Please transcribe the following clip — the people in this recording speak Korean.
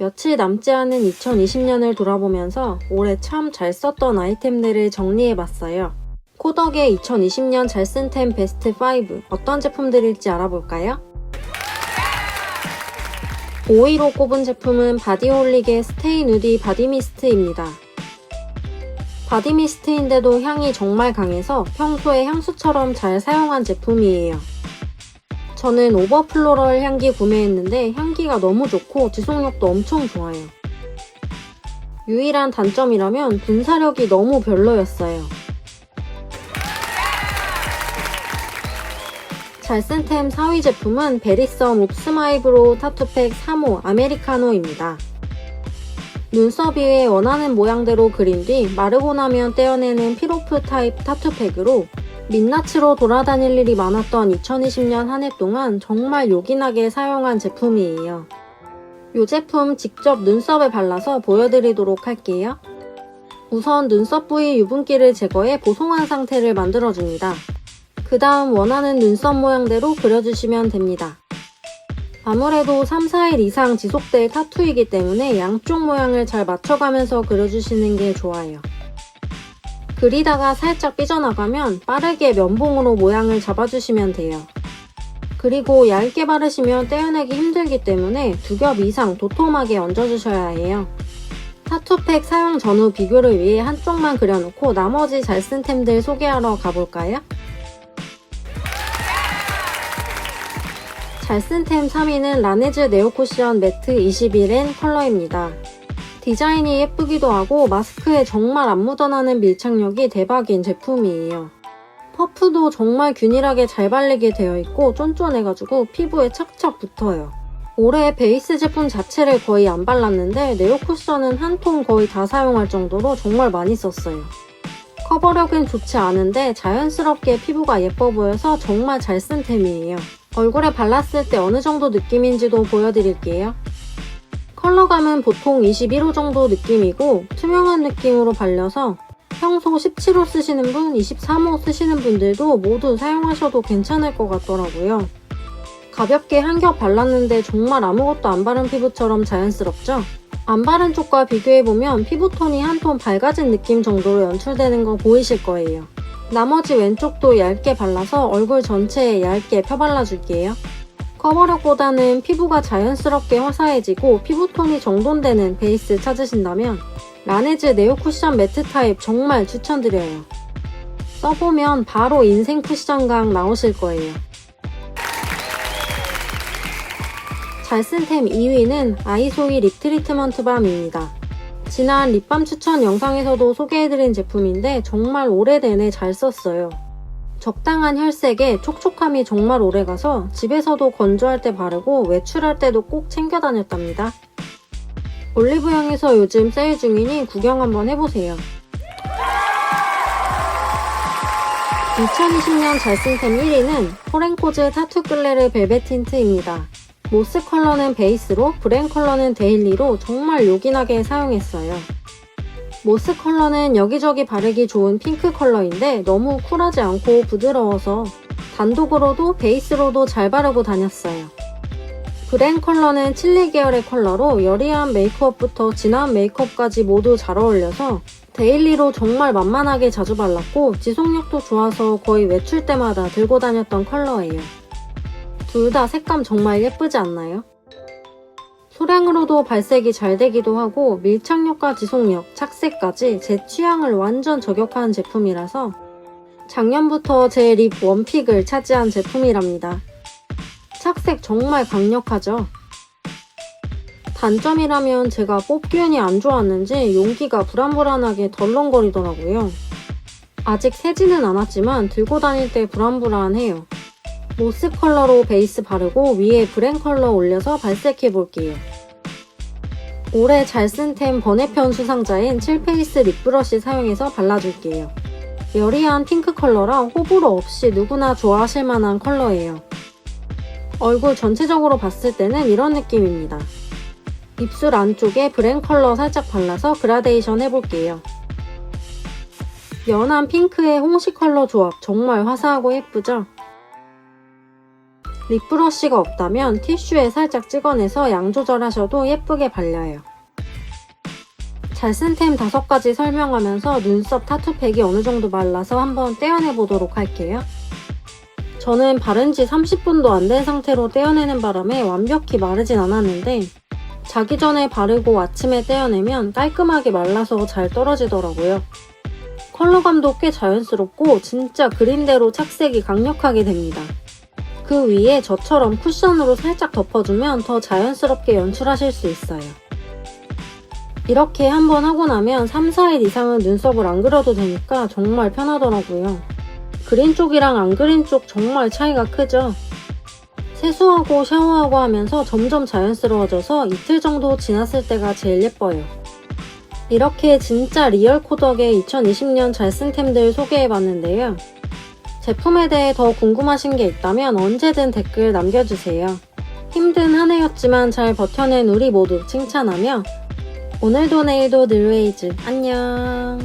며칠 남지 않은 2020년을 돌아보면서 올해 참 잘 썼던 아이템들을 정리해봤어요. 코덕의 2020년 잘 쓴 템 베스트 5 어떤 제품들일지 알아볼까요? 5위로 꼽은 제품은 바디홀릭의 스테이 누디 바디미스트입니다. 바디미스트인데도 향이 정말 강해서 평소에 향수처럼 잘 사용한 제품이에요. 저는 오버플로럴 향기 구매했는데 향기가 너무 좋고 지속력도 엄청 좋아요. 유일한 단점이라면 분사력이 너무 별로였어요. 잘쓴템 4위 제품은 베리썸 옵스마이브로 타투팩 3호 아메리카노입니다. 눈썹 위에 원하는 모양대로 그린 뒤 마르고 나면 떼어내는 피로프 타입 타투팩으로 민낯으로 돌아다닐 일이 많았던 2020년 한 해 동안 정말 요긴하게 사용한 제품이에요. 이 제품 직접 눈썹에 발라서 보여드리도록 할게요. 우선 눈썹 부위 유분기를 제거해 보송한 상태를 만들어줍니다. 그 다음 원하는 눈썹 모양대로 그려주시면 됩니다. 아무래도 3, 4일 이상 지속될 타투이기 때문에 양쪽 모양을 잘 맞춰가면서 그려주시는 게 좋아요. 그리다가 살짝 삐져나가면 빠르게 면봉으로 모양을 잡아주시면 돼요. 그리고 얇게 바르시면 떼어내기 힘들기 때문에 두 겹 이상 도톰하게 얹어주셔야 해요. 타투팩 사용 전후 비교를 위해 한쪽만 그려놓고 나머지 잘 쓴 템들 소개하러 가볼까요? 잘 쓴 템 3위는 라네즈 네오쿠션 매트 21N 컬러입니다. 디자인이 예쁘기도 하고 마스크에 정말 안 묻어나는 밀착력이 대박인 제품이에요. 퍼프도 정말 균일하게 잘 발리게 되어 있고 쫀쫀해가지고 피부에 착착 붙어요. 올해 베이스 제품 자체를 거의 안 발랐는데 네오쿠션은 한 통 거의 다 사용할 정도로 정말 많이 썼어요. 커버력은 좋지 않은데 자연스럽게 피부가 예뻐 보여서 정말 잘 쓴 템이에요. 얼굴에 발랐을 때 어느 정도 느낌인지도 보여드릴게요. 컬러감은 보통 21호 정도 느낌이고 투명한 느낌으로 발려서 평소 17호 쓰시는 분, 23호 쓰시는 분들도 모두 사용하셔도 괜찮을 것 같더라고요. 가볍게 한 겹 발랐는데 정말 아무것도 안 바른 피부처럼 자연스럽죠? 안 바른 쪽과 비교해보면 피부톤이 한 톤 밝아진 느낌 정도로 연출되는 거 보이실 거예요. 나머지 왼쪽도 얇게 발라서 얼굴 전체에 얇게 펴발라줄게요. 커버력보다는 피부가 자연스럽게 화사해지고 피부톤이 정돈되는 베이스 찾으신다면 라네즈 네오 쿠션 매트 타입 정말 추천드려요. 써보면 바로 인생 쿠션각 나오실 거예요. 잘 쓴 템 2위는 아이소이 립 트리트먼트 밤입니다. 지난 립밤 추천 영상에서도 소개해드린 제품인데 정말 오래 내내 잘 썼어요. 적당한 혈색에 촉촉함이 정말 오래가서 집에서도 건조할 때 바르고 외출할 때도 꼭 챙겨 다녔답니다. 올리브영에서 요즘 세일 중이니 구경 한번 해보세요. 2020년 잘쓴템 1위는 포렌코즈 타투 끌레르 벨벳 틴트입니다. 모스 컬러는 베이스로, 브랜 컬러는 데일리로 정말 요긴하게 사용했어요. 모스 컬러는 여기저기 바르기 좋은 핑크 컬러인데 너무 쿨하지 않고 부드러워서 단독으로도 베이스로도 잘 바르고 다녔어요. 브랜 컬러는 칠리 계열의 컬러로 여리한 메이크업부터 진한 메이크업까지 모두 잘 어울려서 데일리로 정말 만만하게 자주 발랐고 지속력도 좋아서 거의 외출 때마다 들고 다녔던 컬러예요. 둘 다 색감 정말 예쁘지 않나요? 소량으로도 발색이 잘 되기도 하고 밀착력과 지속력, 착색까지 제 취향을 완전 저격하는 제품이라서 작년부터 제 립 원픽을 차지한 제품이랍니다. 착색 정말 강력하죠? 단점이라면 제가 뽑기운이 안 좋았는지 용기가 불안불안하게 덜렁거리더라고요. 아직 새지는 않았지만 들고 다닐 때 불안불안해요. 모스 컬러로 베이스 바르고 위에 브랜 컬러 올려서 발색해 볼게요. 올해 잘 쓴 템 번외편 수상자인 7페이스 립브러쉬 사용해서 발라줄게요. 여리한 핑크 컬러라 호불호 없이 누구나 좋아하실 만한 컬러예요. 얼굴 전체적으로 봤을 때는 이런 느낌입니다. 입술 안쪽에 브랜 컬러 살짝 발라서 그라데이션 해볼게요. 연한 핑크의 홍시 컬러 조합 정말 화사하고 예쁘죠? 립브러쉬가 없다면 티슈에 살짝 찍어내서 양 조절하셔도 예쁘게 발려요. 잘 쓴 템 5가지 설명하면서 눈썹 타투팩이 어느 정도 말라서 한번 떼어내 보도록 할게요. 저는 바른 지 30분도 안 된 상태로 떼어내는 바람에 완벽히 마르진 않았는데 자기 전에 바르고 아침에 떼어내면 깔끔하게 말라서 잘 떨어지더라고요. 컬러감도 꽤 자연스럽고 진짜 그림대로 착색이 강력하게 됩니다. 그 위에 저처럼 쿠션으로 살짝 덮어주면 더 자연스럽게 연출하실 수 있어요. 이렇게 한번 하고 나면 3, 4일 이상은 눈썹을 안 그려도 되니까 정말 편하더라고요. 그린 쪽이랑 안 그린 쪽 정말 차이가 크죠? 세수하고 샤워하고 하면서 점점 자연스러워져서 이틀 정도 지났을 때가 제일 예뻐요. 이렇게 진짜 리얼 코덕의 2020년 잘쓴 템들 소개해봤는데요. 제품에 대해 더 궁금하신 게 있다면 언제든 댓글 남겨주세요. 힘든 한 해였지만 잘 버텨낸 우리 모두 칭찬하며 오늘도 내일도 늘웨이즈 안녕